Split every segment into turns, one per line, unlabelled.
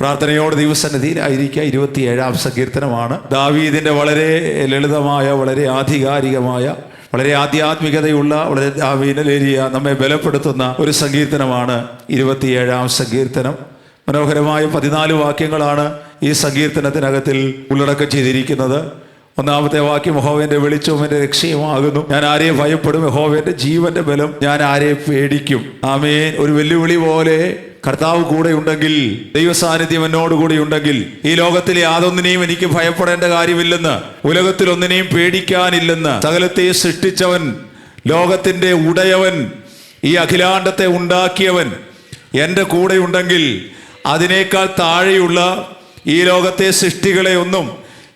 പ്രാർത്ഥനയോട് ദൈവസന്നിധിയിലായിരിക്കുക ഇരുപത്തിയേഴാം സങ്കീർത്തനമാണ്. ദാവീദിന്റെ വളരെ ലളിതമായ വളരെ ആധികാരികമായ വളരെ ആധ്യാത്മികതയുള്ള വളരെ ദാവീനലേരിയ നമ്മെ ബലപ്പെടുത്തുന്ന ഒരു സങ്കീർത്തനമാണ് ഇരുപത്തിയേഴാം സങ്കീർത്തനം. മനോഹരമായ പതിനാല് വാക്യങ്ങളാണ് ഈ സങ്കീർത്തനത്തിനകത്തിൽ ഉള്ളടക്കം ചെയ്തിരിക്കുന്നത്. ഒന്നാമത്തെ വാക്യം യഹോവന്റെ വെളിച്ചവും എന്റെ രക്ഷയുമാകുന്നു. ഞാൻ ആരെ ഭയപ്പെടും? യഹോവന്റെ ജീവന്റെ ബലം ഞാൻ ആരെ പേടിക്കും? ആമേൻ. ഒരു വെല്ലുവിളി പോലെ കർത്താവ് കൂടെ ഉണ്ടെങ്കിൽ ദൈവസാന്നിധ്യം എന്നോടുകൂടി എന്നോട് കൂടെ ഉണ്ടെങ്കിൽ ഈ ലോകത്തിലെ യാതൊന്നിനെയും എനിക്ക് ഭയപ്പെടേണ്ട കാര്യമില്ലെന്ന് ഉലകത്തിൽ ഒന്നിനെയും പേടിക്കാനില്ലെന്ന് സകലത്തെ സൃഷ്ടിച്ചവൻ ലോകത്തിന്റെ ഉടയവൻ ഈ അഖിലാണ്ടത്തെ ഉണ്ടാക്കിയവൻ എന്റെ കൂടെ ഉണ്ടെങ്കിൽ അതിനേക്കാൾ താഴെയുള്ള ഈ ലോകത്തെ സൃഷ്ടികളെ ഒന്നും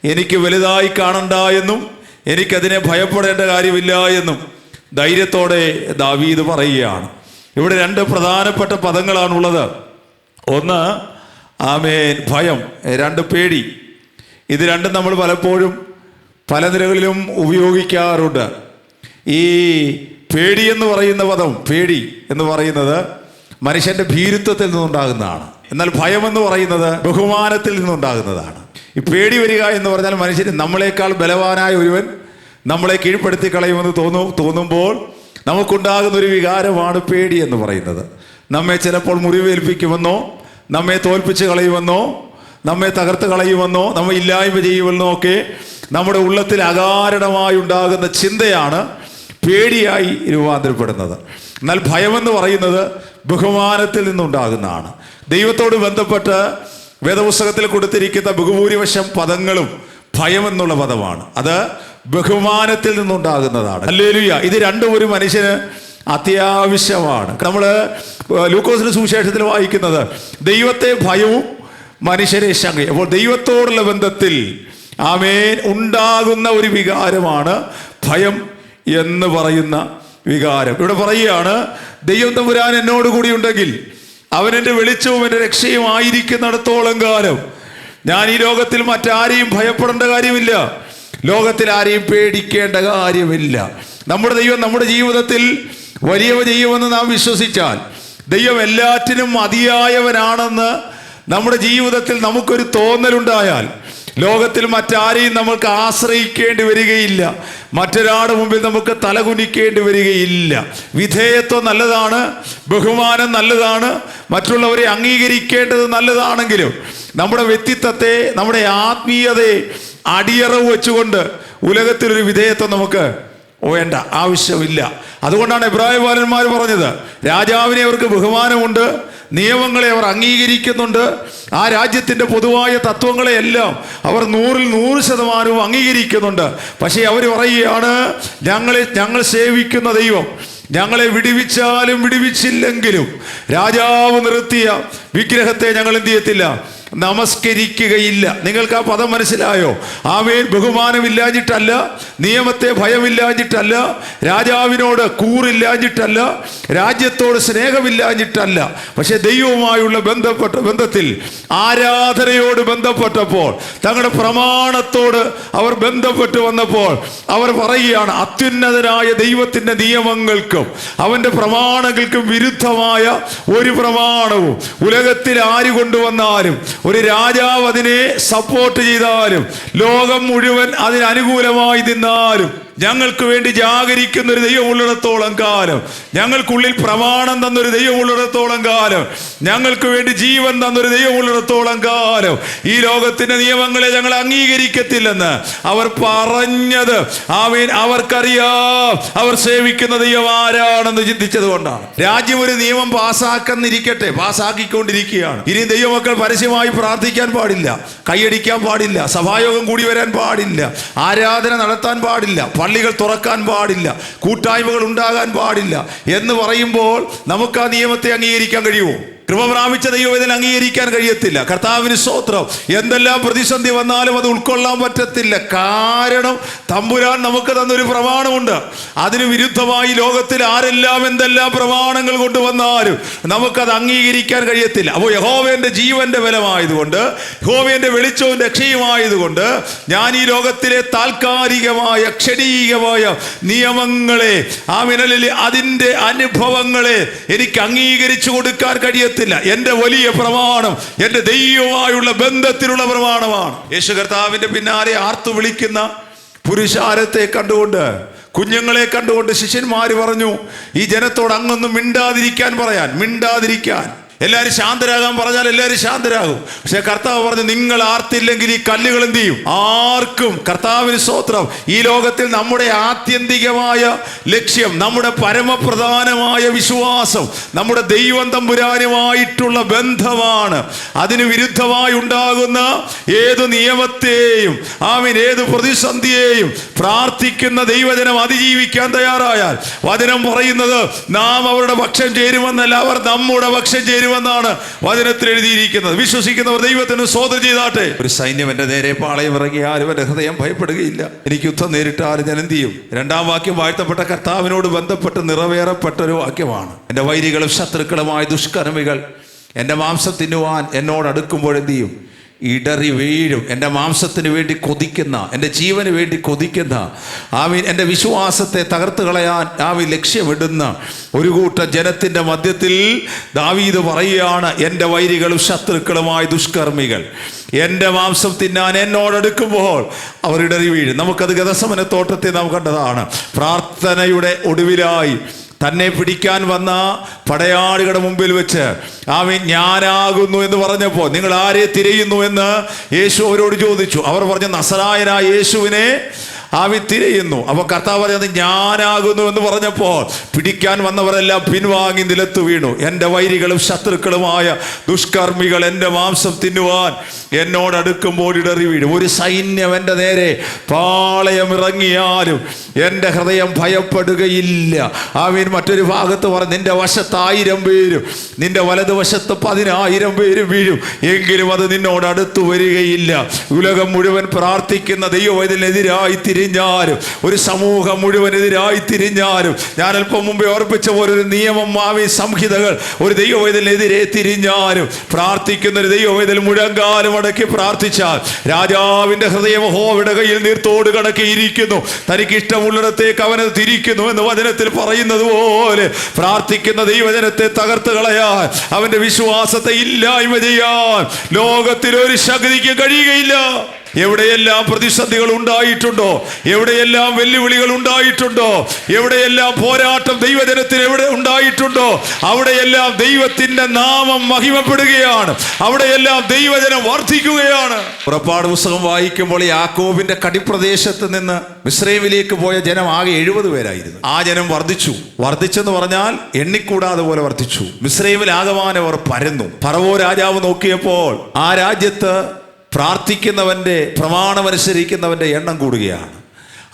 എനിക്ക് വലുതായി കാണണ്ട എന്നും എനിക്കതിനെ ഭയപ്പെടേണ്ട കാര്യമില്ല എന്നും ധൈര്യത്തോടെ ദാവീദ് പറയുകയാണ്. ഇവിടെ രണ്ട് പ്രധാനപ്പെട്ട പദങ്ങളാണുള്ളത്. ഒന്ന് ആമേൻ ഭയം രണ്ട് പേടി. ഇത് രണ്ടും നമ്മൾ പലപ്പോഴും പല നിലകളിലും ഉപയോഗിക്കാറുണ്ട്. ഈ പേടി എന്ന് പറയുന്ന പദം പേടി എന്ന് പറയുന്നത് മനുഷ്യന്റെ ഭീരുത്വത്തിൽ നിന്നുണ്ടാകുന്നതാണ്. എന്നാൽ ഭയം എന്ന് പറയുന്നത് ബഹുമാനത്തിൽ നിന്നുണ്ടാകുന്നതാണ്. ഈ പേടി വരിക എന്ന് പറഞ്ഞാൽ മനുഷ്യന് നമ്മളെക്കാൾ ബലവാനായ ഒരുവൻ നമ്മളെ കീഴ്പ്പെടുത്തി കളയുമെന്ന് തോന്നും തോന്നുമ്പോൾ നമുക്കുണ്ടാകുന്ന ഒരു വികാരമാണ് പേടി എന്ന് പറയുന്നത്. നമ്മെ ചിലപ്പോൾ മുറിവേൽപ്പിക്കുമെന്നോ നമ്മെ തോൽപ്പിച്ച് കളയുമെന്നോ നമ്മെ തകർത്ത് കളയുമെന്നോ നമ്മെ ഇല്ലായ്മ ചെയ്യുമെന്നോ ഒക്കെ നമ്മുടെ ഉള്ളത്തിൽ അകാരണമായി ഉണ്ടാകുന്ന ചിന്തയാണ് പേടിയായി രൂപാന്തരപ്പെടുന്നത്. എന്നാൽ ഭയമെന്ന് പറയുന്നത് ബഹുമാനത്തിൽ നിന്നുണ്ടാകുന്നതാണ്. ദൈവത്തോട് ബന്ധപ്പെട്ട് വേദപുസ്തകത്തിൽ കൊടുത്തിരിക്കുന്ന ബഹുഭൂരിവശം പദങ്ങളും ഭയമെന്നുള്ള പദമാണ്. അത് ബഹുമാനത്തിൽ നിന്നുണ്ടാകുന്നതാണ്. അല്ലേലുയ ഇത് രണ്ടും ഒരു മനുഷ്യന് അത്യാവശ്യമാണ്. നമ്മൾ ലൂക്കോസിന് സുവിശേഷത്തിൽ വായിക്കുന്നത് ദൈവത്തെ ഭയവും മനുഷ്യരെ ശങ്കയും. അപ്പോൾ ദൈവത്തോടുള്ള ബന്ധത്തിൽ ആമേൻ ഉണ്ടാകുന്ന ഒരു വികാരമാണ് ഭയം എന്ന് പറയുന്ന വികാരം. ഇവിടെ പറയുകയാണ് ദൈവം തമ്പുരാൻ എന്നോട് കൂടി ഉണ്ടെങ്കിൽ അവൻ എന്റെ വെളിച്ചവും എന്റെ രക്ഷയും ആയിരിക്കുന്നിടത്തോളം കാലം. ഞാൻ ഈ ലോകത്തിൽ മറ്റാരെയും ഭയപ്പെടേണ്ട കാര്യമില്ല. ലോകത്തിൽ ആരെയും പേടിക്കേണ്ട കാര്യമില്ല. നമ്മുടെ ദൈവം നമ്മുടെ ജീവിതത്തിൽ വലിയവ ചെയ്യുമെന്ന് നാം വിശ്വസിച്ചാൽ ദൈവം എല്ലാറ്റിനും മതിയായവനാണെന്ന് നമ്മുടെ ജീവിതത്തിൽ നമുക്കൊരു തോന്നലുണ്ടായാൽ ലോകത്തിൽ മറ്റാരെയും നമ്മൾക്ക് ആശ്രയിക്കേണ്ടി വരികയില്ല. മറ്റൊരാളുടെ മുമ്പിൽ നമുക്ക് തലകുനിക്കേണ്ടി വരികയില്ല. വിധേയത്വം നല്ലതാണ് ബഹുമാനം നല്ലതാണ് മറ്റുള്ളവരെ അംഗീകരിക്കേണ്ടത് നല്ലതാണെങ്കിലും നമ്മുടെ വ്യക്തിത്വത്തെ നമ്മുടെ ആത്മീയതയെ അടിയറവ് വെച്ചുകൊണ്ട് ഉലകത്തിലൊരു വിധേയത്വം നമുക്ക് വേണ്ട ആവശ്യമില്ല. അതുകൊണ്ടാണ് ഇബ്രാഹിം ബാലന്മാർ പറഞ്ഞത് രാജാവിനെ അവർക്ക് ബഹുമാനമുണ്ട് നിയമങ്ങളെ അവർ അംഗീകരിക്കുന്നുണ്ട്. ആ രാജ്യത്തിന്റെ പൊതുവായ തത്വങ്ങളെയെല്ലാം അവർ നൂറിൽ നൂറ് ശതമാനവും അംഗീകരിക്കുന്നുണ്ട്. പക്ഷേ അവർ പറയുകയാണ് ഞങ്ങളെ ഞങ്ങൾ സേവിക്കുന്ന ദൈവം ഞങ്ങളെ വിടിവിച്ചാലും വിടിവിച്ചില്ലെങ്കിലും രാജാവ് നിർത്തിയ വിഗ്രഹത്തെ ഞങ്ങൾ എന്ത് ചെയ്യത്തില്ല? നമസ്കരിക്കുകയില്ല. നിങ്ങൾക്ക് ആ പദം മനസ്സിലായോ? ആമേൻ. ബഹുമാനമില്ലാഞ്ഞിട്ടല്ല നിയമത്തെ ഭയമില്ലാഞ്ഞിട്ടല്ല രാജാവിനോട് കൂറില്ലാഞ്ഞിട്ടല്ല രാജ്യത്തോട് സ്നേഹമില്ലാഞ്ഞിട്ടല്ല. പക്ഷെ ദൈവവുമായുള്ള ബന്ധപ്പെട്ട ബന്ധത്തിൽ ആരാധനയോട് ബന്ധപ്പെട്ടപ്പോൾ തങ്ങളുടെ പ്രമാണത്തോട് അവർ ബന്ധപ്പെട്ട് വന്നപ്പോൾ അവർ പറയുകയാണ് അത്യുന്നതനായ ദൈവത്തിന്റെ നിയമങ്ങൾക്കും അവന്റെ പ്രമാണങ്ങൾക്കും വിരുദ്ധമായ ഒരു പ്രമാണവും ഉലകത്തിൽ ആര് കൊണ്ടുവന്നാലും ഒരു രാജാവ് അതിനെ സപ്പോർട്ട് ചെയ്താലും ലോകം മുഴുവൻ അതിനനുകൂലമായി നിന്നാലും ഞങ്ങൾക്ക് വേണ്ടി ജാഗരിക്കുന്ന ഒരു ദൈവമുള്ളിടത്തോളം കാലം. ഞങ്ങൾക്കുള്ളിൽ പ്രമാണം തന്നൊരു ദൈവമുള്ളിടത്തോളം കാലം. ഞങ്ങൾക്ക് വേണ്ടി ജീവൻ തന്നൊരു ദൈവമുള്ളിടത്തോളം കാലം. ഈ ലോകത്തിന്റെ നിയമങ്ങളെ ഞങ്ങൾ അംഗീകരിക്കത്തില്ലെന്ന് അവർ പറഞ്ഞത്. ആമീൻ. അവർക്കറിയാം. അവർ സേവിക്കുന്ന ദൈവം ആരാണെന്ന് ചിന്തിച്ചത് കൊണ്ടാണ്. രാജ്യം ഒരു നിയമം പാസ്സാക്കുന്നിരിക്കട്ടെ പാസ്സാക്കിക്കൊണ്ടിരിക്കുകയാണ് ഇനി ദൈവമക്കൾ പരസ്യമായി പ്രാർത്ഥിക്കാൻ പാടില്ല. കൈയടിക്കാൻ പാടില്ല. സഭായോഗം കൂടി വരാൻ പാടില്ല. ആരാധന നടത്താൻ പാടില്ല. പള്ളികൾ തുറക്കാൻ പാടില്ല കൂട്ടായ്മകൾ ഉണ്ടാകാൻ പാടില്ല എന്ന് പറയുമ്പോൾ നമുക്ക് ആ നിയമത്തെ അംഗീകരിക്കാൻ കഴിയുമോ? കൃപ പ്രാപിച്ച ദൈവം ഇതിൽ അംഗീകരിക്കാൻ കഴിയത്തില്ല. കർത്താവിന് സ്തോത്രം. എന്തെല്ലാം പ്രതിസന്ധി വന്നാലും അത് ഉൾക്കൊള്ളാൻ പറ്റത്തില്ല. കാരണം തമ്പുരാൻ നമുക്ക് തന്നൊരു പ്രമാണമുണ്ട്. അതിന് വിരുദ്ധമായി ലോകത്തിൽ ആരെല്ലാം എന്തെല്ലാം പ്രമാണങ്ങൾ കൊണ്ടുവന്നാലും നമുക്കത് അംഗീകരിക്കാൻ കഴിയത്തില്ല. അപ്പോൾ യഹോവേന്റെ ജീവന്റെ ബലമായതുകൊണ്ട് യഹോവേന്റെ വെളിച്ചവും രക്ഷയുമായതുകൊണ്ട് ഞാൻ ഈ ലോകത്തിലെ താൽക്കാലികമായ ക്ഷണീകമായ നിയമങ്ങളെ ആ വിനലിൽ അതിന്റെ അനുഭവങ്ങളെ എനിക്ക് അംഗീകരിച്ചു കൊടുക്കാൻ കഴിയത്തില്ല. അറിയത്തില്ല. എന്റെ വലിയ പ്രമാണം എന്റെ ദൈവമായുള്ള ബന്ധത്തിലുള്ള പ്രമാണമാണ്. യേശു കർത്താവിന്റെ പിന്നാലെ ആർത്തു വിളിക്കുന്ന പുരുഷാരത്തെ കണ്ടുകൊണ്ട് കുഞ്ഞുങ്ങളെ കണ്ടുകൊണ്ട് ശിഷ്യന്മാർ പറഞ്ഞു ഈ ജനത്തോട് അങ്ങൊന്നും മിണ്ടാതിരിക്കാൻ പറയാൻ മിണ്ടാതിരിക്കാൻ. എല്ലാവരും ശാന്തരാകാൻ പറഞ്ഞാൽ എല്ലാവരും ശാന്തരാകും. പക്ഷെ കർത്താവ് പറഞ്ഞു നിങ്ങൾ ആർത്തില്ലെങ്കിൽ ഈ കല്ലുകൾ എന്ത് ചെയ്യും? ആർക്കും കർത്താവിന് സ്തോത്രം. ഈ ലോകത്തിൽ നമ്മുടെ ആത്യന്തികമായ ലക്ഷ്യം നമ്മുടെ പരമപ്രധാനമായ വിശ്വാസം നമ്മുടെ ദൈവം തമ്പുരാനുമായിട്ടുള്ള ബന്ധമാണ്. അതിന് വിരുദ്ധമായി ഉണ്ടാകുന്ന ഏത് നിയമത്തെയും ആമീൻ ഏത് പ്രതിസന്ധിയെയും പ്രാർത്ഥിക്കുന്ന ദൈവജനം അതിജീവിക്കാൻ തയ്യാറായാൽ വചനം പറയുന്നത് നാം അവരുടെ പക്ഷം ചേരുമെന്നല്ല അവർ നമ്മുടെ പക്ഷം ചേരുമെന്നാണ് വചനത്തിൽ എഴുതിയിരിക്കുന്നത്. വിശ്വസിക്കുന്നവർ ദൈവത്തിന് സ്വതം ചെയ്താട്ടെ. ഒരു സൈന്യം എന്റെ നേരെ പാളയം ഇറങ്ങിയാലും എന്റെ ഹൃദയം ഭയപ്പെടുകയില്ല. എനിക്ക് യുദ്ധം നേരിട്ടാലും ഞാൻ എന്ത് ചെയ്യും? രണ്ടാം വാക്യം വാഴ്ത്തപ്പെട്ട കർത്താവിനോട് ബന്ധപ്പെട്ട് നിറവേറപ്പെട്ട ഒരു വാക്യമാണ്. എന്റെ വൈരികളും ശത്രുക്കളുമായ ദുഷ്കർമ്മികൾ എന്റെ മാംസം തിന്നുവാൻ എന്നോട് അടുക്കുമ്പോൾ എന്ത് ചെയ്യും? ഇടറി വീഴും. എന്റെ മാംസത്തിന് വേണ്ടി കൊതിക്കുന്ന എന്റെ ജീവന് വേണ്ടി കൊതിക്കുന്ന ആമീൻ എന്റെ വിശ്വാസത്തെ തകർത്ത് കളയാൻ ആവി ലക്ഷ്യമിടുന്ന ഒരു കൂട്ടം ജനത്തിന്റെ മധ്യത്തിൽ ദാവീദ് പറയുകയാണ് എന്റെ വൈരികളും ശത്രുക്കളുമായ ദുഷ്കർമ്മികൾ. എന്റെ മാംസം തിന്നാൻ എന്നോടടുക്കുമ്പോൾ അവർ ഇടറി വീഴും. നമുക്കത് ഗതസമന തോട്ടത്തെ നാം കണ്ടതാണ്. പ്രാർത്ഥനയുടെ ഒടുവിലായി തന്നെ പിടിക്കാൻ വന്ന പടയാളികളുടെ മുമ്പിൽ വെച്ച് ആമീൻ ഞാനാകുന്നു എന്ന് പറഞ്ഞപ്പോൾ നിങ്ങൾ ആരെ തിരയുന്നു? എന്ന് യേശു അവരോട് ചോദിച്ചു. അവർ പറഞ്ഞു നസറായനായ യേശുവിനെ ആവി തിരയുന്നു അപ്പൊ കർത്താവ് പറയുന്നത് ഞാനാകുന്നു എന്ന് പറഞ്ഞപ്പോൾ പിടിക്കാൻ വന്നവരെല്ലാം പിൻവാങ്ങി നിലത്തു വീണു. എന്റെ വൈരികളും ശത്രുക്കളുമായ ദുഷ്കർമ്മികൾ എന്റെ മാംസം തിന്നുവാൻ എന്നോട് അടുക്കുമ്പോൾ ഇടറി വീഴും. ഒരു സൈന്യം എന്റെ നേരെ പാളയം ഇറങ്ങിയാലും എന്റെ ഹൃദയം ഭയപ്പെടുകയില്ല. ആമീൻ. മറ്റൊരു ഭാഗത്ത് പറഞ്ഞു നിന്റെ വശത്ത് ആയിരം പേരും നിന്റെ വലതുവശത്ത് പതിനായിരം പേരും വീഴും. എങ്കിലും അത് നിന്നോട് അടുത്തു വരികയില്ല. ഉലകം മുഴുവൻ പ്രാർത്ഥിക്കുന്ന ദൈവം ഇതിനെതിരായി തിരിഞ്ഞാലും ഒരു സമൂഹം മുഴുവൻ എതിരായി തിരിഞ്ഞാലും ഞാൻ അല്പം മുമ്പേ ഓർപ്പിച്ച പോലെ ഒരു നിയമം മാവി സംഹിതകൾ ഒരു ദൈവവൈതലിനെതിരെ തിരിഞ്ഞാലും പ്രാർത്ഥിക്കുന്ന ഒരു ദൈവവേദൽ മുഴങ്കാലും അടക്കി പ്രാർത്ഥിച്ചാൽ രാജാവിന്റെ ഹൃദയം ഹോവിടെ കയ്യിൽ നീർത്തോട് കണക്കി ഇരിക്കുന്നു തനിക്ക് ഇഷ്ടമുള്ളിടത്തേക്ക് അവനത് തിരിക്കുന്നു എന്ന് വചനത്തിൽ പറയുന്നത് പോലെ പ്രാർത്ഥിക്കുന്ന ദൈവജനത്തെ തകർത്ത് കളയാൻ അവന്റെ വിശ്വാസത്തെ ഇല്ലായ്മ ചെയ്യാൻ ലോകത്തിൽ ഒരു ശക്തിക്ക് കഴിയുകയില്ല. എവിടെയെല്ലാം പ്രതിസന്ധികൾ ഉണ്ടായിട്ടുണ്ടോ? എവിടെയെല്ലാം വെല്ലുവിളികൾ ഉണ്ടായിട്ടുണ്ടോ? എവിടെയെല്ലാം പോരാട്ടം ദൈവജനത്തിന് എവിടെ ഉണ്ടായിട്ടുണ്ടോ? അവിടെയെല്ലാം ദൈവത്തിന്റെ നാമം മഹിമപ്പെടുകയാണ്. അവിടെയെല്ലാം ദൈവജനം വർദ്ധിക്കുകയാണ്. പുറപ്പാട് പുസ്തകം വായിക്കുമ്പോൾ യാക്കോബിന്റെ കടിപ്രദേശത്ത് നിന്ന് മിശ്രൈമിലേക്ക് പോയ ജനം ആകെ എഴുപത് പേരായിരുന്നു. ആ ജനം വർദ്ധിച്ചു. വർദ്ധിച്ചെന്ന് പറഞ്ഞാൽ എണ്ണിക്കൂടാതെ പോലെ വർദ്ധിച്ചു. മിശ്രൈമിൽ ആകമാനവർ പരന്നു. പറവോ രാജാവ് നോക്കിയപ്പോൾ ആ രാജ്യത്ത് പ്രാർത്ഥിക്കുന്നവന്റെ പ്രമാണമനുസരിക്കുന്നവന്റെ എണ്ണം കൂടുകയാണ്.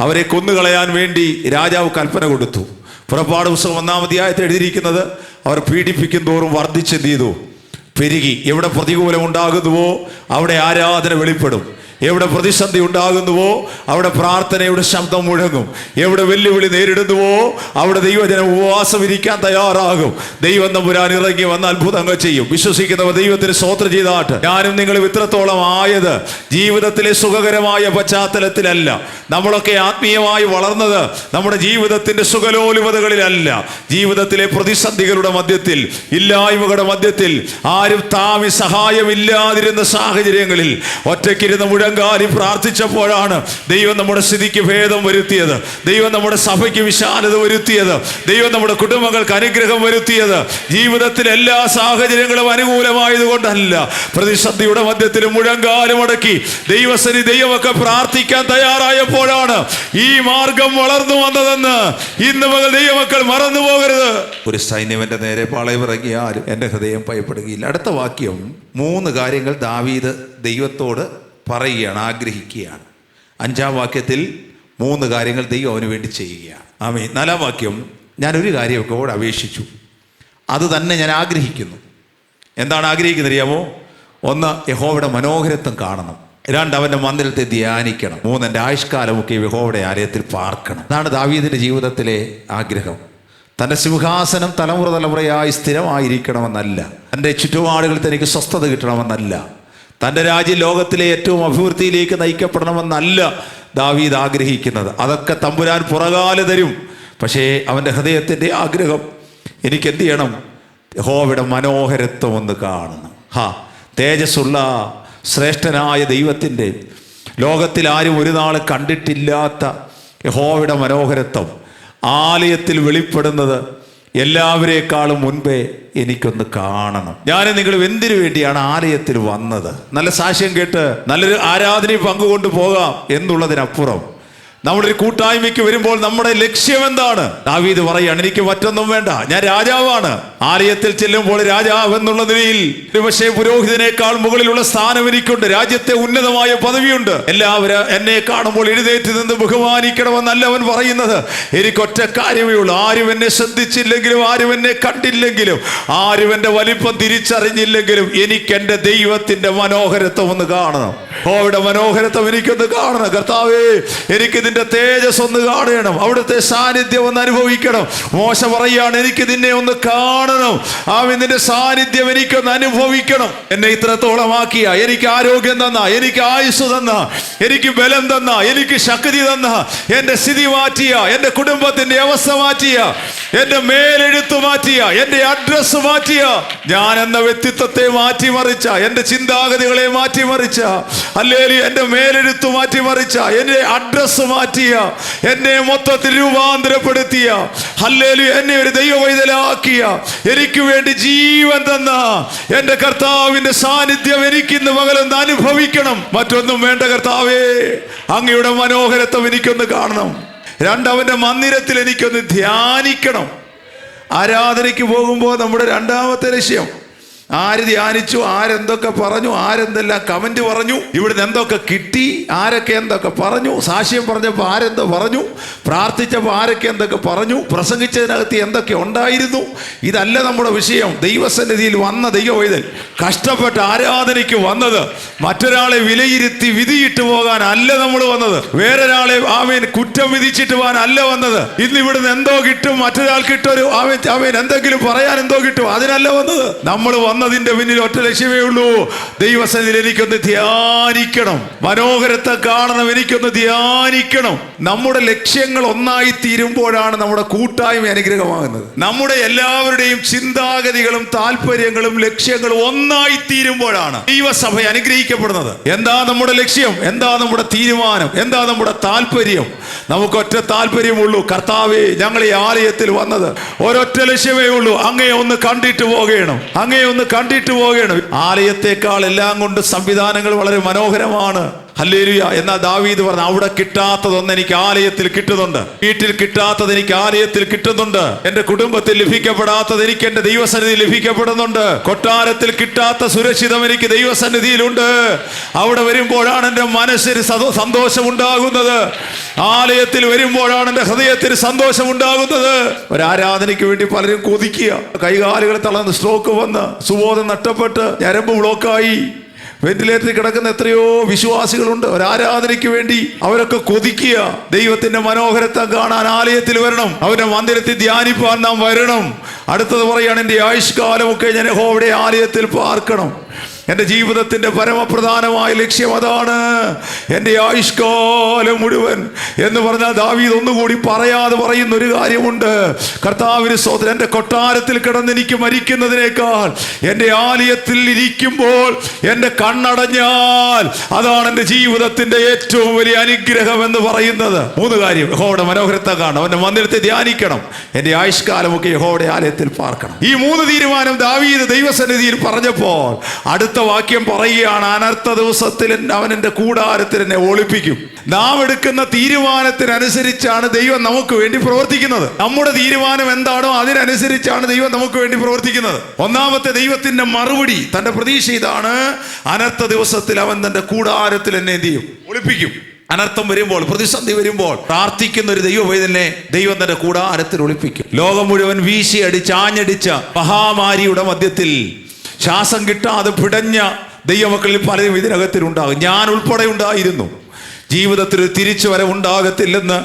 അവരെ കൊന്നുകളയാൻ വേണ്ടി രാജാവ് കൽപ്പന കൊടുത്തു. പുറപ്പാട് പുസ്തകം ഒന്നാമധ്യായത്തിൽ എഴുതിയിരിക്കുന്നത് അവർ പീഡിപ്പിക്കും തോറും വർദ്ധിച്ചെന്ത് ചെയ്തു? പെരുകി. എവിടെ പ്രതികൂലം ഉണ്ടാകുന്നുവോ അവിടെ ആരാധന വെളിപ്പെടും. എവിടെ പ്രതിസന്ധി ഉണ്ടാകുന്നുവോ അവിടെ പ്രാർത്ഥനയുടെ ശബ്ദം മുഴങ്ങും. എവിടെ വെല്ലുവിളി നേരിടുന്നുവോ അവിടെ ദൈവജനം ഉപവാസം ഇരിക്കാൻ തയ്യാറാകും. ദൈവം തമ്പുരാൻ ഇറങ്ങി വന്ന് അത്ഭുതങ്ങൾ ചെയ്യും. വിശ്വസിക്കുന്നവർ ദൈവത്തിന് സ്വോത്രം ചെയ്താട്ട്. ഞാനും നിങ്ങൾ ഇത്രത്തോളം ആയത് ജീവിതത്തിലെ സുഖകരമായ പശ്ചാത്തലത്തിലല്ല. നമ്മളൊക്കെ ആത്മീയമായി വളർന്നത് നമ്മുടെ ജീവിതത്തിന്റെ സുഖലോലുപതകളിലല്ല. ജീവിതത്തിലെ പ്രതിസന്ധികളുടെ മധ്യത്തിൽ ഇല്ലായ്മകളുടെ മധ്യത്തിൽ ആരും താമി സഹായമില്ലാതിരുന്ന സാഹചര്യങ്ങളിൽ ഒറ്റയ്ക്കിരുന്ന് മുഴങ്കാലി പ്രാർത്ഥിച്ചപ്പോഴാണ് ദൈവം നമ്മുടെ സ്ഥിതിക്ക് ഭേദം വരുത്തിയത്. ദൈവം നമ്മുടെ സഭയ്ക്ക് വിശാലത വരുത്തിയത്. ദൈവം നമ്മുടെ കുടുംബങ്ങൾക്ക് അനുഗ്രഹം വരുത്തിയത്. ജീവിതത്തിൽ എല്ലാ സാഹചര്യങ്ങളും അനുകൂലമായതുകൊണ്ടല്ല. പ്രതിസന്ധിയുടെ മധ്യത്തിൽ മുഴങ്കാലം അടക്കി ദൈവസരി ദൈവമൊക്കെ പ്രാർത്ഥിക്കാൻ തയ്യാറായപ്പോഴാണ് ഈ മാർഗം വളർന്നു വന്നതെന്ന് ഇന്ന് മകൾ ദൈവമക്കൾ മറന്നു പോകരുത്. ഒരു സൈന്യം നേരെ പാളയമിറങ്ങിയാലും എന്റെ ഹൃദയം ഭയപ്പെടുകയില്ല. അടുത്ത വാക്യം മൂന്ന് കാര്യങ്ങൾ ദാവീദ് ദൈവത്തോട് പറയുകയാണ് ആഗ്രഹിക്കുകയാണ്. അഞ്ചാം വാക്യത്തിൽ മൂന്ന് കാര്യങ്ങൾ ദൈവം അവന് വേണ്ടി ചെയ്യുകയാണ്. ആമേ നാലാം വാക്യം ഞാനൊരു കാര്യമൊക്കെ അവിടെ അപേക്ഷിച്ചു. അത് തന്നെ ഞാൻ ആഗ്രഹിക്കുന്നു. എന്താണ് ആഗ്രഹിക്കുന്നത് അറിയാമോ? ഒന്ന് യഹോവയുടെ മനോഹരത്വം കാണണം. രണ്ട് അവന്റെ മന്ദിരത്തെ ധ്യാനിക്കണം. മൂന്ന് എന്റെ ആയുഷ്കാലമൊക്കെ യഹോവയുടെ ആലയത്തിൽ പാർക്കണം. അതാണ് ദാവീദിന്റെ ജീവിതത്തിലെ ആഗ്രഹം. തന്റെ സിംഹാസനം തലമുറ തലമുറയായി സ്ഥിരമായിരിക്കണമെന്നല്ല. തന്റെ ചുറ്റുപാടുകളിൽ തനിക്ക് സ്വസ്ഥത കിട്ടണമെന്നല്ല. തന്റെ രാജ്യം ലോകത്തിലെ ഏറ്റവും അഭിവൃദ്ധിയിലേക്ക് നയിക്കപ്പെടണമെന്നല്ല ദാവീദ് ആഗ്രഹിക്കുന്നത്. അതൊക്കെ തമ്പുരാൻ പുറകാല തരും. പക്ഷേ അവന്റെ ഹൃദയത്തിന്റെ ആഗ്രഹം എനിക്ക് എന്ത് ചെയ്യണം? യഹോവയുടെ മനോഹരത്വം ഒന്ന് കാണണം. ഹാ തേജസ്സുള്ള ശ്രേഷ്ഠനായ ദൈവത്തിന്റെ ലോകത്തിൽ ആരും ഒരു നാൾ കണ്ടിട്ടില്ലാത്ത യഹോവയുടെ മനോഹരത്വം ആലയത്തിൽ വെളിപ്പെടുന്നത് എല്ലാവരേക്കാളും മുൻപേ എനിക്കൊന്ന് കാണണം. ഞാൻ നിങ്ങൾ എന്തിനു വേണ്ടിയാണ് ആലയത്തിൽ വന്നത്? നല്ല സാക്ഷ്യം കേട്ട് നല്ലൊരു ആരാധനയും പങ്കുകൊണ്ട് പോകാം എന്നുള്ളതിനപ്പുറം നമ്മുടെ ഒരു കൂട്ടായ്മയ്ക്ക് വരുമ്പോൾ നമ്മുടെ ലക്ഷ്യം എന്താണ്? ദാവീദ് പറയാണ് എനിക്ക് മറ്റൊന്നും വേണ്ട. ഞാൻ രാജാവാണ്. ആലയത്തിൽ ചെല്ലുമ്പോൾ രാജാവ് എന്നുള്ള നിലയിൽ പക്ഷേ പുരോഹിതനേക്കാൾ മുകളിലുള്ള സ്ഥാനം എനിക്കുണ്ട്. രാജ്യത്തെ ഉന്നതമായ പദവിയുണ്ട്. എല്ലാവരും എന്നെ കാണുമ്പോൾ എഴുന്നേറ്റ് നിന്ന് ബഹുമാനിക്കണമെന്നല്ല അവൻ പറയുന്നത്. എനിക്കൊറ്റ കാര്യമേ ഉള്ളൂ. ആരും എന്നെ ശ്രദ്ധിച്ചില്ലെങ്കിലും ആരും എന്നെ കണ്ടില്ലെങ്കിലും ആരും എന്റെ വലിപ്പം തിരിച്ചറിഞ്ഞില്ലെങ്കിലും എനിക്ക് എന്റെ ദൈവത്തിന്റെ മനോഹരത്വം ഒന്ന് കാണണം. ഓവിടെ മനോഹരത്വം എനിക്കൊന്ന് കാണണം. കർത്താവേ എനിക്ക് ഇതിന്റെ തേജസ് ഒന്ന് കാണണം. അവിടുത്തെ സാന്നിധ്യം ഒന്ന് അനുഭവിക്കണം. മോശ പറയാണ് എനിക്ക് നിന്നെ ഒന്ന് കാണണം. ആ നിന്റെ സാന്നിധ്യം എനിക്കൊന്ന് അനുഭവിക്കണം. എന്നെ ഇത്രത്തോളം ആക്കിയ. എനിക്ക് ആരോഗ്യം തന്ന. എനിക്ക് ആയുസ് തന്ന. എനിക്ക് ബലം തന്ന. എനിക്ക് ശക്തി തന്ന. എന്റെ സ്ഥിതി മാറ്റിയ. എന്റെ കുടുംബത്തിന്റെ അവസ്ഥ മാറ്റിയ. എന്റെ മേലെഴുത്ത് മാറ്റിയ. എന്റെ അഡ്രസ്സ് മാറ്റിയ. ഞാൻ എന്ന വ്യക്തിത്വത്തെ മാറ്റിമറിച്ച. എന്റെ ചിന്താഗതികളെ മാറ്റിമറിച്ച. അല്ലെങ്കിൽ എന്റെ മേലെഴുത്ത് മാറ്റിമറിച്ച. എന്റെ അഡ്രസ് മാറ്റിയ എന്നെ മൊത്തത്തിൽ രൂപാന്തരപ്പെടുത്തിയ അല്ലേലി എന്നെ ഒരു ദൈവവൈതലാക്കിയ എനിക്ക് വേണ്ടി ജീവൻ തന്ന എന്റെ കർത്താവിന്റെ സാന്നിധ്യം എനിക്കിന്ന് പകലൊന്ന് അനുഭവിക്കണം. മറ്റൊന്നും വേണ്ട കർത്താവേ അങ്ങയുടെ മനോഹരത്വം എനിക്കൊന്ന് കാണണം. രണ്ടവന്റെ മന്ദിരത്തിൽ എനിക്കൊന്ന് ധ്യാനിക്കണം. ആരാധനയ്ക്ക് പോകുമ്പോൾ നമ്മുടെ രണ്ടാമത്തെ ലക്ഷ്യം ആര് ധ്യാനിച്ചു ആരെന്തൊക്കെ പറഞ്ഞു ആരെന്തെല്ലാം കമന്റ് പറഞ്ഞു ഇവിടുന്ന് എന്തൊക്കെ കിട്ടി ആരൊക്കെ എന്തൊക്കെ പറഞ്ഞു സാക്ഷ്യം പറഞ്ഞപ്പോൾ ആരെന്തോ പറഞ്ഞു പ്രാർത്ഥിച്ചപ്പോൾ ആരൊക്കെ എന്തൊക്കെ പറഞ്ഞു പ്രസംഗിച്ചതിനകത്ത് എന്തൊക്കെ ഉണ്ടായിരുന്നു ഇതല്ല നമ്മുടെ വിഷയം. ദൈവസന്നിധിയിൽ വന്ന ദൈവവൈതൽ കഷ്ടപ്പെട്ട് ആരാധനയ്ക്ക് വന്നത് മറ്റൊരാളെ വിലയിരുത്തി വിധിയിട്ട് പോകാൻ അല്ല നമ്മൾ വന്നത് വേറൊരാളെ ആമേൻ കുറ്റം വിധിച്ചിട്ട് പോകാൻ അല്ല വന്നത്. ഇന്ന് ഇവിടുന്ന് എന്തോ കിട്ടും മറ്റൊരാൾ കിട്ടൊരു ആമേൻ ആമേൻ എന്തെങ്കിലും പറയാൻ എന്തോ കിട്ടും അതിനല്ല വന്നത്. നമ്മൾ വന്നതിന്റെ പിന്നിൽ ഒറ്റ ലക്ഷ്യമേ ഉള്ളൂ. ദൈവസനിൽ എനിക്കൊന്ന് ധ്യാനിക്കണം. മനോഹരത്തെ കാണണം എനിക്കൊന്ന് ധ്യാനിക്കണം. നമ്മുടെ ലക്ഷ്യങ്ങൾ ഒന്നായി തീരുമ്പോഴാണ് നമ്മുടെ കൂട്ടായ്മ അനുഗ്രഹമാകുന്നത്. നമ്മുടെ എല്ലാവരുടെയും ചിന്താഗതികളും താല്പര്യങ്ങളും ലക്ഷ്യങ്ങളും ഒന്നായി തീരുമ്പോഴാണ് ദൈവസഭ അനുഗ്രഹിക്കപ്പെടുന്നത്. എന്താ നമ്മുടെ ലക്ഷ്യം? എന്താ നമ്മുടെ തീരുമാനം? എന്താ നമ്മുടെ താല്പര്യം? നമുക്ക് ഒറ്റ താല്പര്യമുള്ളൂ. കർത്താവേ ഞങ്ങൾ ഈ ആലയത്തിൽ വന്നത് ഒരൊറ്റ ലക്ഷ്യമേ ഉള്ളൂ. അങ്ങയെ ഒന്ന് കണ്ടിട്ട് പോകണം. അങ്ങയെ ഒന്ന് കണ്ടിട്ട് പോകണം ആലയത്തെക്കാൾ എല്ലാം കൊണ്ട് സംവിധാനങ്ങൾ വളരെ മനോഹരമാണ്. ഹല്ലേലൂയ. എന്നാ ദാവീദ് പറഞ്ഞു അവിടെ കിട്ടാത്തതൊന്ന് എനിക്ക് ആലയത്തിൽ കിട്ടുന്നുണ്ട്. വീട്ടിൽ കിട്ടാത്തത് എനിക്ക് ആലയത്തിൽ കിട്ടുന്നുണ്ട്. എന്റെ കുടുംബത്തിൽ ലഭിക്കപ്പെടാത്തത് എനിക്ക് എന്റെ ദൈവസന്നിധി ലഭിക്കപ്പെടുന്നുണ്ട്. കൊട്ടാരത്തിൽ കിട്ടാത്ത സുരക്ഷിതം എനിക്ക് ദൈവസന്നിധിയിലുണ്ട്. അവിടെ വരുമ്പോഴാണ് എന്റെ മനസ്സിന് സന്തോഷം ഉണ്ടാകുന്നത് ആലയത്തിൽ വരുമ്പോഴാണ് എന്റെ ഹൃദയത്തിന് സന്തോഷം ഉണ്ടാകുന്നത് ഒരു ആരാധനയ്ക്ക് വേണ്ടി പലരും കൊതിക്കുക. കൈകാലുകൾ തളർന്ന് സ്ട്രോക്ക് വന്ന് സുബോധം നഷ്ടപ്പെട്ട് ഞരമ്പ് ബ്ലോക്കായി വെന്റിലേറ്ററിൽ കിടക്കുന്ന എത്രയോ വിശ്വാസികളുണ്ട്. ഒരു ആരാധനയ്ക്ക് വേണ്ടി അവരൊക്കെ കൊതിക്കുക. ദൈവത്തിന്റെ മനോഹരത്വം കാണാൻ ആലയത്തിൽ വരണം. അവരെ മന്ദിരത്തിൽ ധ്യാനിപ്പാൻ നാം വരണം. അടുത്തത് പറയാണ് എന്റെ ആയുഷ്കാലമൊക്കെ ഞാൻ ഹോവിടെ ആലയത്തിൽ പാർക്കണം. എന്റെ ജീവിതത്തിന്റെ പരമപ്രധാനമായ ലക്ഷ്യം അതാണ് എന്റെ ആയുഷ്കാലം മുഴുവൻ എന്ന് പറഞ്ഞാൽ ദാവീദ് ഒന്നുകൂടി പറയാതെ പറയുന്ന ഒരു കാര്യമുണ്ട്. കർത്താവിന് സ്വതന്ത്രം എന്റെ കൊട്ടാരത്തിൽ കിടന്ന് എനിക്ക് മരിക്കുന്നതിനേക്കാൾ എന്റെ ആലയത്തിൽ ഇരിക്കുമ്പോൾ എന്റെ കണ്ണടഞ്ഞാൽ അതാണ് എന്റെ ജീവിതത്തിന്റെ ഏറ്റവും വലിയ അനുഗ്രഹം എന്ന് പറയുന്നത്. മൂന്ന് കാര്യം യഹോയുടെ മനോഹരത്തെ കാണണം. അവന്റെ മന്ദിരത്തെ ധ്യാനിക്കണം. എന്റെ ആയുഷ്കാലമൊക്കെ യഹോയുടെ ആലയത്തിൽ പാർക്കണം. ഈ മൂന്ന് തീരുമാനം ദാവീദ് ദൈവസന്നിധിയിൽ പറഞ്ഞപ്പോൾ അടുത്ത വാക്യം പറയുകയാണ് അനർത്ഥ ദിവസത്തിൽ അവൻ എന്റെ കൂടാരത്തിൽ എന്നെ ഒളിപ്പിക്കും നാം എടുക്കുന്ന തീരുമാനത്തിനനുസരിച്ചാണ് ദൈവം നമുക്ക് വേണ്ടി പ്രവർത്തിക്കുന്നത്. നമ്മുടെ തീരുമാനം എന്താണോ അതിനനുസരിച്ചാണ് ദൈവം നമുക്ക് വേണ്ടി പ്രവർത്തിക്കുന്നത്. ഒന്നാമത്തെ ദൈവത്തിന്റെ മറുപടി തന്റെ പ്രതീക്ഷ ഇതാണ് അനർത്ഥ ദിവസത്തിൽ അവൻ തന്റെ കൂടാരത്തിൽ എന്നെ എന്ത് ചെയ്യും? ഒളിപ്പിക്കും അനർത്ഥം വരുമ്പോൾ പ്രതിസന്ധി വരുമ്പോൾ പ്രാർത്ഥിക്കുന്ന ഒരു ദൈവവൈതനെ ദൈവം തന്റെ കൂടാരത്തിൽ ഒളിപ്പിക്കും. ലോകം മുഴുവൻ വീശിയടിച്ച് ആഞ്ഞടിച്ച മഹാമാരിയുടെ മധ്യത്തിൽ ശ്വാസം കിട്ടാതെ പിടഞ്ഞ ദൈവമക്കളിൽ പലരും ഇതിനകത്തിലുണ്ടാകും. ഞാൻ ഉൾപ്പെടെ ഉണ്ടായിരുന്നു. ജീവിതത്തിൽ തിരിച്ചു വരവുണ്ടാകത്തില്ലെന്ന്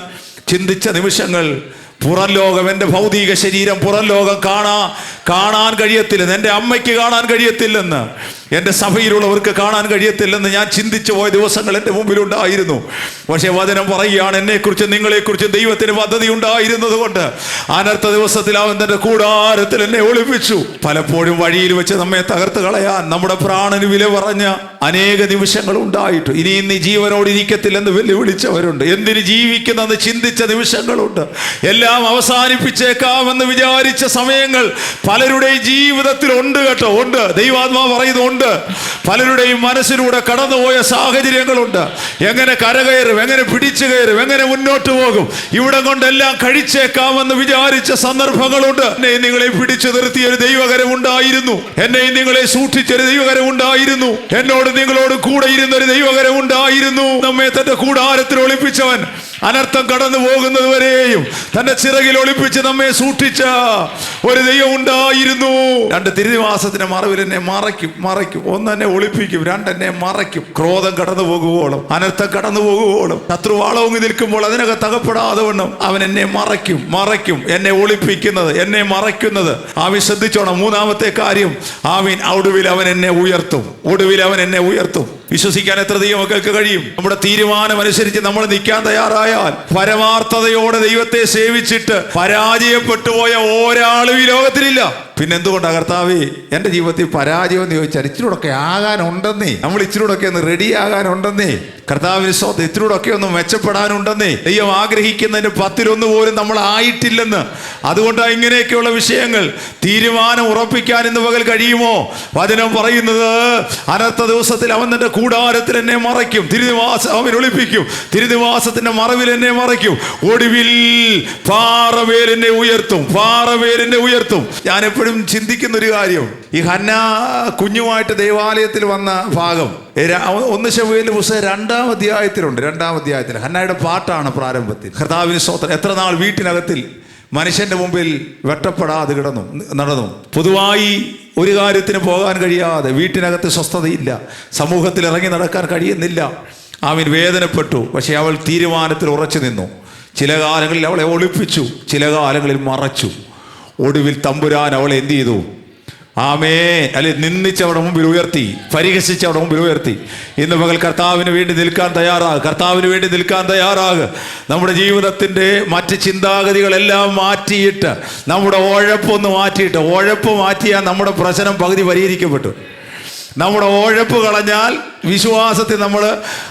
ചിന്തിച്ച നിമിഷങ്ങൾ പുറം ലോകം എന്റെ ഭൗതിക ശരീരം പുറം ലോകം കാണാ കാണാൻ കഴിയത്തില്ലെന്ന് എന്റെ അമ്മയ്ക്ക് കാണാൻ കഴിയത്തില്ലെന്ന് എന്റെ സഭയിലുള്ളവർക്ക് കാണാൻ കഴിയത്തില്ലെന്ന് ഞാൻ ചിന്തിച്ചു പോയ ദിവസങ്ങൾ എന്റെ മുമ്പിലുണ്ടായിരുന്നു. പക്ഷേ വചനം പറയുകയാണ് എന്നെക്കുറിച്ച് നിങ്ങളെക്കുറിച്ച് ദൈവത്തിന് പദ്ധതി ഉണ്ടായിരുന്നത് കൊണ്ട് അനർത്ഥ ദിവസത്തിൽ അവൻ തന്റെ കൂടാരത്തിൽ എന്നെ ഒളിപ്പിച്ചു. പലപ്പോഴും വഴിയിൽ വെച്ച് നമ്മെ തകർത്ത് കളയാൻ നമ്മുടെ പ്രാണന് വില പറഞ്ഞ അനേക നിമിഷങ്ങൾ ഉണ്ടായിട്ട്. ഇനി ഇന്ന് ജീവനോട് ഇരിക്കത്തില്ലെന്ന് വെല്ലുവിളിച്ചവരുണ്ട്. എന്തിന് ജീവിക്കുന്നെന്ന് ചിന്തിച്ച നിമിഷങ്ങളുണ്ട്. എല്ലാം അവസാനിപ്പിച്ചേക്കാമെന്ന് വിചാരിച്ച സമയങ്ങൾ പലരുടെയും ജീവിതത്തിൽ ഉണ്ട് കേട്ടോ ഉണ്ട്. ദൈവാത്മാ പറയുന്നുണ്ട് പലരുടെയും മനസ്സിലൂടെ കടന്നുപോയ സാഹചര്യങ്ങളുണ്ട്. എങ്ങനെ കരകയറും എങ്ങനെ പിടിച്ചു കയറും എങ്ങനെ മുന്നോട്ട് പോകും? ഇവിടെ കൊണ്ടെല്ലാം കഴിച്ചേക്കാമെന്ന് വിചാരിച്ച സന്ദർഭങ്ങളുണ്ട്. എന്നെ നിങ്ങളെ പിടിച്ചു നിർത്തിയ ഒരു ദൈവകരം ഉണ്ടായിരുന്നു. എന്നെ നിങ്ങളെ സൂക്ഷിച്ചൊരു ദൈവകരം ഉണ്ടായിരുന്നു. എന്നോട് നിങ്ങളോട് കൂടെ ഇരുന്നൊരു ദൈവകരം ഉണ്ടായിരുന്നു. നമ്മെ തന്റെ കൂടാരത്തിൽ ഒളിപ്പിച്ചവൻ അനർത്ഥം കടന്നു പോകുന്നത് വരെയും തന്റെ ചിറകിൽ ഒളിപ്പിച്ച് നമ്മെ സൂക്ഷിച്ച ഒരു ദൈവം ഉണ്ടായിരുന്നു. രണ്ട് തിരുനിവാസത്തിന്റെ മറവിൽ എന്നെ മറയ്ക്കും മറയ്ക്കും. ഒന്ന് എന്നെ ഒളിപ്പിക്കും രണ്ടെന്നെ മറയ്ക്കും. ക്രോധം കടന്നു പോകുവോളം അനർത്ഥം കടന്നു പോകുവോളം. ശത്രുവാളവും നിൽക്കുമ്പോൾ അതിനകത്ത് തകപ്പെടാതെ വണ്ണം. അവൻ എന്നെ മറയ്ക്കും മറയ്ക്കും. എന്നെ ഒളിപ്പിക്കുന്നത് എന്നെ മറയ്ക്കുന്നത്. ആവി ശ്രദ്ധിച്ചോണം മൂന്നാമത്തെ കാര്യം. ആവിൻ ഒടുവിൽ അവൻ എന്നെ ഉയർത്തും ഒടുവിൽ അവൻ എന്നെ ഉയർത്തും. വിശ്വസിക്കാൻ എത്ര ദൈവമക്കൾക്ക് കഴിയും? നമ്മുടെ തീരുമാനം അനുസരിച്ച് നമ്മൾ നിൽക്കാൻ തയ്യാറായാൽ പരമാർത്ഥതയോടെ ദൈവത്തെ സേവിച്ചിട്ട് പരാജയപ്പെട്ടു പോയ ഒരാളും ഈ ലോകത്തിലില്ല. പിന്നെ എന്തുകൊണ്ട് കർത്താവേ എന്റെ ജീവിതത്തിൽ പരാജയം എന്ന് ചോദിച്ചാൽ ഇച്ചിരൂടൊക്കെ ആകാനുണ്ടെന്നേ. നമ്മൾ ഇച്ചിരൂടൊക്കെ ഒന്ന് റെഡി ആകാനുണ്ടെന്നേ. കർത്താവിന് സ്വത്ത് ഇത്തിരൂടൊക്കെ ഒന്ന് മെച്ചപ്പെടാനുണ്ടെന്നേ. ദൈവം ആഗ്രഹിക്കുന്നതിന് പത്തിലൊന്ന് പോലും നമ്മൾ ആയിട്ടില്ലെന്ന്. അതുകൊണ്ടാണ് ഇങ്ങനെയൊക്കെയുള്ള വിഷയങ്ങൾ. തീരുമാനം ഉറപ്പിക്കാൻ ഇന്ന് പകൽ കഴിയുമോ? വചനം പറയുന്നത് അനർത്ഥ ദിവസത്തിൽ അവൻ തന്റെ കൂടാരത്തിൽ എന്നെ മറയ്ക്കും. തിരുനിവാസം അവൻ ഒളിപ്പിക്കും. തിരുനിവാസത്തിന്റെ മറവിൽ എന്നെ മറയ്ക്കും. ഒടുവിൽ പാറവേൽ ഉയർത്തും. പാറവേൽ ഉയർത്തും. ഞാൻ എപ്പോഴും ചിന്തിക്കുന്ന ഒരു കാര്യം. ഈ ഹന്ന കുഞ്ഞുമായിട്ട് ദേവാലയത്തിൽ വന്ന ഭാഗം. ഒന്ന് ശമുവേലിന്റെ പുസ്തകം രണ്ടാം അധ്യായത്തിലുണ്ട്. രണ്ടാം അധ്യായത്തിൽ. ഹന്നയുടെ പാട്ടാണ് പ്രാരംഭത്തിൽ. കർത്താവിന് സ്വത്രം എത്ര നാൾ വീട്ടിനകത്തിൽ മനുഷ്യന്റെ മുമ്പിൽ വെട്ടപ്പെടാതെ കിടന്നു നടന്നു. പൊതുവായി ഒരു കാര്യത്തിന് പോകാൻ കഴിയാതെ വീട്ടിനകത്ത് സ്വസ്ഥതയില്ല. സമൂഹത്തിൽ ഇറങ്ങി നടക്കാൻ കഴിയുന്നില്ല. അവൻ വേദനപ്പെട്ടു. പക്ഷേ അവൾ തീരുമാനത്തിൽ ഉറച്ചു നിന്നു. ചില കാലങ്ങളിൽ അവളെ ഒളിപ്പിച്ചു. ചില കാലങ്ങളിൽ മറച്ചു. ഒടുവിൽ തമ്പുരാൻ അവളെ എന്ത് ചെയ്തു? ആമേ അല്ലെ നിന്നിച്ചവടെ മുമ്പിൽ ഉയർത്തി പരിഹസിച്ചവിടെ മുമ്പിൽ ഉയർത്തി. ഇന്ന് പകൽ കർത്താവിന് വേണ്ടി നിൽക്കാൻ തയ്യാറാകുക കർത്താവിന് വേണ്ടി നിൽക്കാൻ തയ്യാറാകുക നമ്മുടെ ജീവിതത്തിന്റെ മറ്റ് ചിന്താഗതികളെല്ലാം മാറ്റിയിട്ട് നമ്മുടെ ഉഴപ്പൊന്ന് മാറ്റിയിട്ട് ഉഴപ്പ് മാറ്റിയാൽ നമ്മുടെ പ്രശ്നം പകുതി പരിഹരിക്കപ്പെട്ടു. നമ്മുടെ ഉഴപ്പ് കളഞ്ഞാൽ വിശ്വാസത്തിൽ നമ്മൾ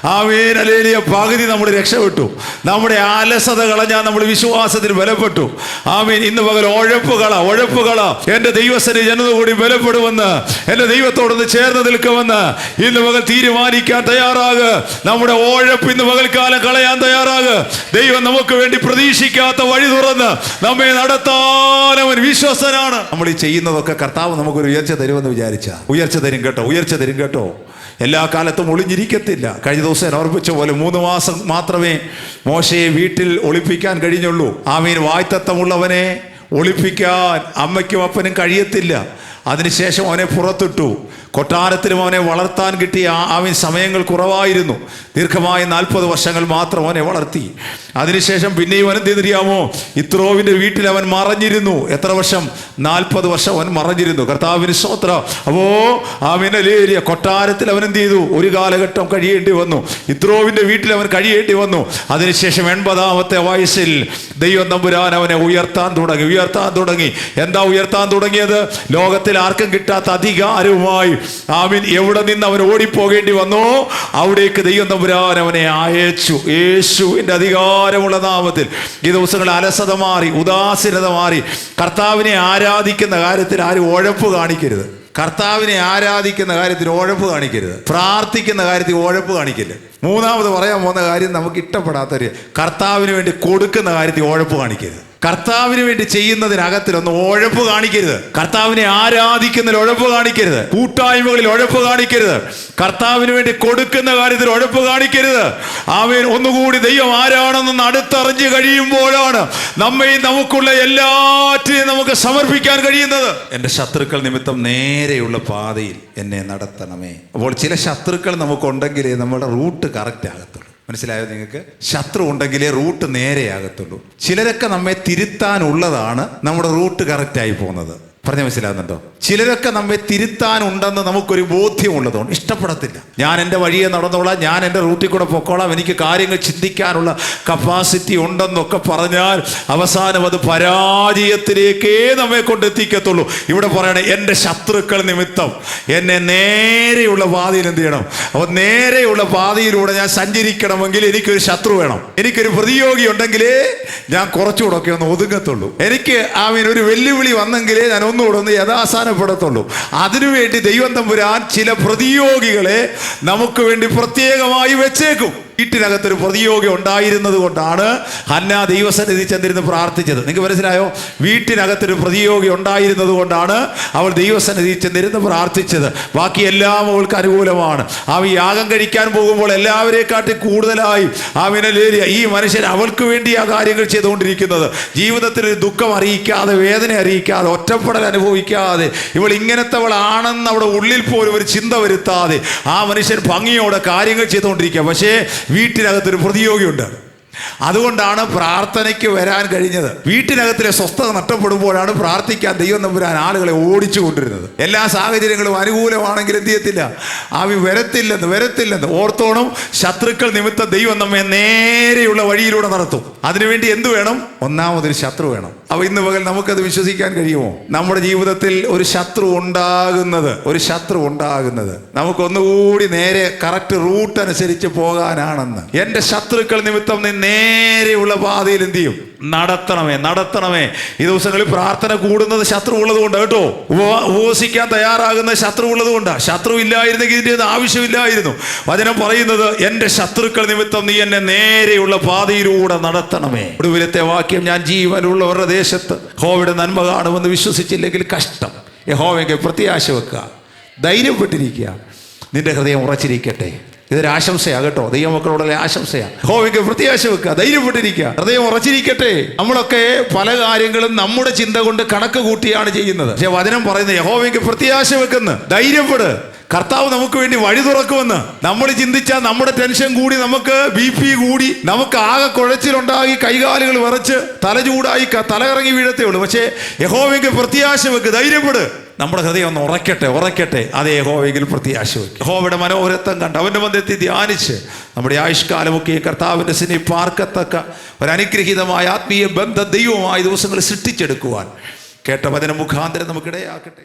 ആമേൻ അലേലിയ പകുതി നമ്മൾ രക്ഷപ്പെട്ടു. നമ്മുടെ ആലസത കളഞ്ഞാൽ നമ്മൾ വിശ്വാസത്തിൽ ബലപ്പെട്ടു. ആമീൻ ഇന്ന് പകൽ ഉഴപ്പുകള ഉഴപ്പ് കള എന്റെ ദൈവസ്ഥന് ജനത കൂടി ബലപ്പെടുമെന്ന് എന്റെ ദൈവത്തോടൊന്ന് ചേർന്ന് നിൽക്കുമെന്ന് ഇന്ന് പകൽ തീരുമാനിക്കാൻ തയ്യാറാക്. നമ്മുടെ ഉഴപ്പ് ഇന്ന് പകൽക്കാലം കളയാൻ തയ്യാറാക്. ദൈവം നമുക്ക് വേണ്ടി പ്രതീക്ഷിക്കാത്ത വഴി തുറന്ന് നമ്മെ നടത്താൻ അവൻ വിശ്വസനാണ് നമ്മൾ ഈ ചെയ്യുന്നതൊക്കെ കർത്താവ് നമുക്കൊരു ഉയർച്ച തരുമെന്ന് വിചാരിച്ച. ഉയർച്ച തരും കേട്ടോ ഉയർച്ച തരും കേട്ടോ. എല്ലാ കാലത്തും ഒളിഞ്ഞിരിക്കത്തില്ല. കഴിഞ്ഞ ദിവസം ഓർപ്പിച്ച പോലെ മൂന്ന് മാസം മാത്രമേ മോശയെ വീട്ടിൽ ഒളിപ്പിക്കാൻ കഴിഞ്ഞുള്ളൂ. ആമീൻ. വായ്ത്തത്വമുള്ളവനെ ഒളിപ്പിക്കാൻ അമ്മയ്ക്കും അപ്പനും കഴിയത്തില്ല. അതിനുശേഷം അവനെ പുറത്തിട്ടു. കൊട്ടാരത്തിലും അവനെ വളർത്താൻ കിട്ടിയ അവൻ സമയങ്ങൾ കുറവായിരുന്നു. ദീർഘമായ നാൽപ്പത് വർഷങ്ങൾ മാത്രം അവനെ വളർത്തി. അതിനുശേഷം പിന്നെയും അവൻ എന്ത് ചെയ്തിരിക്കാമോ ഇത്രോവിന്റെ വീട്ടിൽ അവൻ മറഞ്ഞിരുന്നു. എത്ര വർഷം? നാൽപ്പത് വർഷം അവൻ മറഞ്ഞിരുന്നു. കർത്താവിന് സ്വത്ര. അപ്പോ ആമിനലേരിയ കൊട്ടാരത്തിൽ അവൻ എന്ത് ചെയ്തു ഒരു കാലഘട്ടം കഴിയേണ്ടി വന്നു. ഇത്രോവിന്റെ വീട്ടിൽ അവൻ കഴിയേണ്ടി വന്നു. അതിനുശേഷം എൺപതാമത്തെ വയസ്സിൽ ദൈവം നമ്പുരാൻ അവനെ ഉയർത്താൻ തുടങ്ങി. ഉയർത്താൻ തുടങ്ങി. എന്താ ഉയർത്താൻ തുടങ്ങിയത്? ലോകത്തിൽ ആർക്കും കിട്ടാത്ത അധികാരവുമായി ആമീൻ. എവിടെ നിന്ന് അവൻ ഓടിപ്പോകേണ്ടി വന്നോ അവിടേക്ക് ദൈവം തമ്പുരാൻ അവനെ അയച്ചു. യേശുവിന്റെ അധികാരമുള്ള നാമത്തിൽ ഈ ദിവസങ്ങൾ അലസത മാറി ഉദാസീനത മാറി. കർത്താവിനെ ആരാധിക്കുന്ന കാര്യത്തിൽ ആരും ഉഴപ്പ് കാണിക്കരുത്. കർത്താവിനെ ആരാധിക്കുന്ന കാര്യത്തിൽ ഉഴപ്പ് കാണിക്കരുത്. പ്രാർത്ഥിക്കുന്ന കാര്യത്തിൽ ഉഴപ്പ് കാണിക്കരുത് മൂന്നാമത് പറയാൻ പോകുന്ന കാര്യം നമുക്ക് ഇഷ്ടപ്പെടാത്തൊരു കർത്താവിന് വേണ്ടി കൊടുക്കുന്ന കാര്യത്തിൽ ഉഴപ്പ് കാണിക്കരുത്. കർത്താവിന് വേണ്ടി ചെയ്യുന്നതിനകത്തിലൊന്ന് ഉഴപ്പ് കാണിക്കരുത്. കർത്താവിനെ ആരാധിക്കുന്നതിൽ ഉഴപ്പ് കാണിക്കരുത്. കൂട്ടായ്മകളിൽ ഉഴപ്പ് കാണിക്കരുത്. കർത്താവിന് വേണ്ടി കൊടുക്കുന്ന കാര്യത്തിൽ ഉഴപ്പ് കാണിക്കരുത്. അവൻ ഒന്നുകൂടി ദൈവം ആരാണെന്ന് അടുത്തറിഞ്ഞ് കഴിയുമ്പോഴാണ് നമ്മെ നമുക്കുള്ള എല്ലാറ്റിനെയും നമുക്ക് സമർപ്പിക്കാൻ കഴിയുന്നത്. എന്റെ ശത്രുക്കൾ നിമിത്തം നേരെയുള്ള പാതയിൽ എന്നെ നടത്തണമേ. അപ്പോൾ ചില ശത്രുക്കൾ നമുക്കുണ്ടെങ്കിലേ നമ്മുടെ റൂട്ട് കറക്റ്റ് ആകത്തുള്ളൂ. മനസ്സിലായോ നിങ്ങൾക്ക്? ശത്രു ഉണ്ടെങ്കിലേ റൂട്ട് നേരെയാകത്തുള്ളൂ. ചിലരൊക്കെ നമ്മെ തിരുത്താനുള്ളതാണ് നമ്മുടെ റൂട്ട് കറക്റ്റായി പോകുന്നത്. പറഞ്ഞ മനസ്സിലാകുന്നുണ്ടോ ചിലരൊക്കെ നമ്മെ തിരുത്താനുണ്ടെന്ന് നമുക്കൊരു ബോധ്യമുള്ളതുകൊണ്ട് ഇഷ്ടപ്പെടത്തില്ല. ഞാൻ എന്റെ വഴിയെ നടന്നോളാം ഞാൻ എന്റെ റൂട്ടിൽ കൂടെ പൊക്കോളാം എനിക്ക് കാര്യങ്ങൾ ചിന്തിക്കാനുള്ള കപ്പാസിറ്റി ഉണ്ടെന്നൊക്കെ പറഞ്ഞാൽ അവസാനം അത് പരാജയത്തിലേക്കേ നമ്മെ കൊണ്ടെത്തിക്കത്തുള്ളൂ. ഇവിടെ പറയണേ എന്റെ ശത്രുക്കൾ നിമിത്തം എന്നെ നേരെയുള്ള പാതയിൽ എന്ത് ചെയ്യണം? അപ്പോൾ നേരെയുള്ള പാതയിലൂടെ ഞാൻ സഞ്ചരിക്കണമെങ്കിൽ എനിക്കൊരു ശത്രു വേണം. എനിക്കൊരു പ്രതിയോഗി ഉണ്ടെങ്കിലേ ഞാൻ കുറച്ചുകൂടെ ഒക്കെ ഒന്ന് ഒതുങ്ങത്തുള്ളൂ. എനിക്ക് ആമീൻ ഒരു വെല്ലുവിളി വന്നെങ്കിലേ ഞാൻ ഒന്നുകൂടെ ഒന്ന് യഥാസ്ഥാനപ്പെടത്തുള്ളൂ. അതിനുവേണ്ടി ദൈവം തമ്പുരാൻ ചില പ്രതിയോഗികളെ നമുക്ക് വേണ്ടി പ്രത്യേകമായി വെച്ചേക്കും. വീട്ടിനകത്തൊരു പ്രതിയോഗി ഉണ്ടായിരുന്നത് കൊണ്ടാണ് ഹന്ന ദൈവസന്നിധി ചെന്നിരുന്ന് പ്രാർത്ഥിച്ചത്. നിങ്ങൾക്ക് മനസ്സിലായോ? വീട്ടിനകത്തൊരു പ്രതിയോഗി ഉണ്ടായിരുന്നത് കൊണ്ടാണ് അവൾ ദൈവസന്നിധി ചെന്നിരുന്ന് പ്രാർത്ഥിച്ചത്. ബാക്കി എല്ലാം അവൾക്ക് അനുകൂലമാണ്. ആ യാഗം കഴിക്കാൻ പോകുമ്പോൾ എല്ലാവരെക്കാട്ടി കൂടുതലായി ആവിനെ ഈ മനുഷ്യൻ അവൾക്ക് വേണ്ടി ആ കാര്യങ്ങൾ ചെയ്തുകൊണ്ടിരിക്കുന്നത്. ജീവിതത്തിൽ ദുഃഖം അറിയിക്കാതെ വേദന അറിയിക്കാതെ ഒറ്റപ്പെടൽ അനുഭവിക്കാതെ ഇവൾ ഇങ്ങനത്തെവളാണെന്ന് അവിടെ ഉള്ളിൽ പോലും ഒരു ചിന്ത വരുത്താതെ ആ മനുഷ്യൻ ഭംഗിയോടെ കാര്യങ്ങൾ ചെയ്തുകൊണ്ടിരിക്കുക. പക്ഷേ വീട്ടിനകത്തൊരു പ്രതിയോഗിയുണ്ട് അതുകൊണ്ടാണ് പ്രാർത്ഥനയ്ക്ക് വരാൻ കഴിഞ്ഞത്. വീട്ടിനകത്തിലെ സ്വസ്ഥത നഷ്ടപ്പെടുമ്പോഴാണ് പ്രാർത്ഥിക്കാൻ ദൈവം നമ്പുരാൻ ആളുകളെ ഓടിച്ചു കൊണ്ടിരുന്നത് എല്ലാ സാഹചര്യങ്ങളും അനുകൂലമാണെങ്കിൽ എന്ത് ചെയ്യത്തില്ല? ആവി വരത്തില്ലെന്ന് വരത്തില്ലെന്ന്. ഓർത്തോണം ശത്രുക്കൾ നിമിത്തം ദൈവം നമ്മെ നേരെയുള്ള വഴിയിലൂടെ നടത്തും. അതിനുവേണ്ടി എന്ത് വേണം? ഒന്നാമതൊരു ശത്രു വേണം. അപ്പൊ ഇന്ന് പകൽ നമുക്കത് വിശ്വസിക്കാൻ കഴിയുമോ? നമ്മുടെ ജീവിതത്തിൽ ഒരു ശത്രു ഉണ്ടാകുന്നത് ഒരു ശത്രു ഉണ്ടാകുന്നത് നമുക്കൊന്നുകൂടി നേരെ കറക്റ്റ് റൂട്ട് അനുസരിച്ച് പോകാനാണെന്ന്. എന്റെ ശത്രുക്കൾ നിമിത്തം നീ നേരെയുള്ള പാതയിൽ എന്ത് ചെയ്യും? നടത്തണമേ നടത്തണമേ. ഈ ദിവസങ്ങളിൽ പ്രാർത്ഥന കൂടുന്നത് ശത്രു ഉള്ളത് കൊണ്ട് കേട്ടോ. ഉപവ- ഉപവസിക്കാൻ തയ്യാറാകുന്ന ശത്രു ഉള്ളത് കൊണ്ടാണ് ശത്രു ഇല്ലായിരുന്നെങ്കിൽ ഇതിന്റെ ആവശ്യമില്ലായിരുന്നു. വചനം പറയുന്നത് എന്റെ ശത്രുക്കൾ നിമിത്തം നീ എന്നെ നേരെയുള്ള പാതയിലൂടെ നടത്തണമേ. ഒടുവിലത്തെ വാക്യം ഞാൻ ജീവനുള്ളവരുടെ ദേശത്ത് ഹോവയുടെ നന്മ കാണുമെന്ന് വിശ്വസിച്ചില്ലെങ്കിൽ കഷ്ടം. യഹോവയ്ക്ക് പ്രത്യാശ വെക്കുക. ധൈര്യപ്പെട്ടിരിക്കുക. നിന്റെ ഹൃദയം ഉറച്ചിരിക്കട്ടെ. ഇതൊരു ആശംസയാ കേട്ടോ. ദൈവമക്കളോടുള്ള ആശംസയാ. ഹോവയ്ക്ക് പ്രത്യാശ വെക്കുക ധൈര്യപ്പെട്ടിരിക്കുക. ഹൃദയം ഉറച്ചിരിക്കട്ടെ. നമ്മളൊക്കെ പല കാര്യങ്ങളും നമ്മുടെ ചിന്ത കൊണ്ട് കണക്ക് കൂട്ടിയാണ് ചെയ്യുന്നത്. പക്ഷെ വചനം പറയുന്നത് യഹോവയ്ക്ക് പ്രത്യാശ വെക്കുന്നു. ധൈര്യപ്പെട്. കർത്താവ് നമുക്ക് വേണ്ടി വഴി തുറക്കുമെന്ന്. നമ്മൾ ചിന്തിച്ചാൽ നമ്മുടെ ടെൻഷൻ കൂടി നമുക്ക് ബി പി കൂടി നമുക്ക് ആകെ കുഴച്ചിലുണ്ടാകി കൈകാലുകൾ വിറച്ച് തല ചൂടായി തലകറങ്ങി വീഴത്തേ ഉള്ളൂ. പക്ഷേ യഹോവയ്ക്ക് പ്രത്യാശ വെക്ക് ധൈര്യപ്പെട്. നമ്മുടെ ഹൃദയം ഒന്ന് ഉറക്കട്ടെ ഉറക്കട്ടെ അതേ ഹോവെങ്കിൽ പ്രത്യാശ വയ്ക്കും ഹോവയുടെ മനോഹരത്വം കണ്ട് അവന്റെ മന്ദിരത്തിൽ ധ്യാനിച്ച് നമ്മുടെ ആയുഷ്കാലമൊക്കെ കർത്താവിന്റെ സിനി പാർക്കത്തക്ക ഒരു ആത്മീയ ബന്ധ ദൈവമായ ദിവസങ്ങൾ സൃഷ്ടിച്ചെടുക്കുവാൻ കേട്ട വചന മുഖാന്തരം നമുക്കിടയാക്കട്ടെ.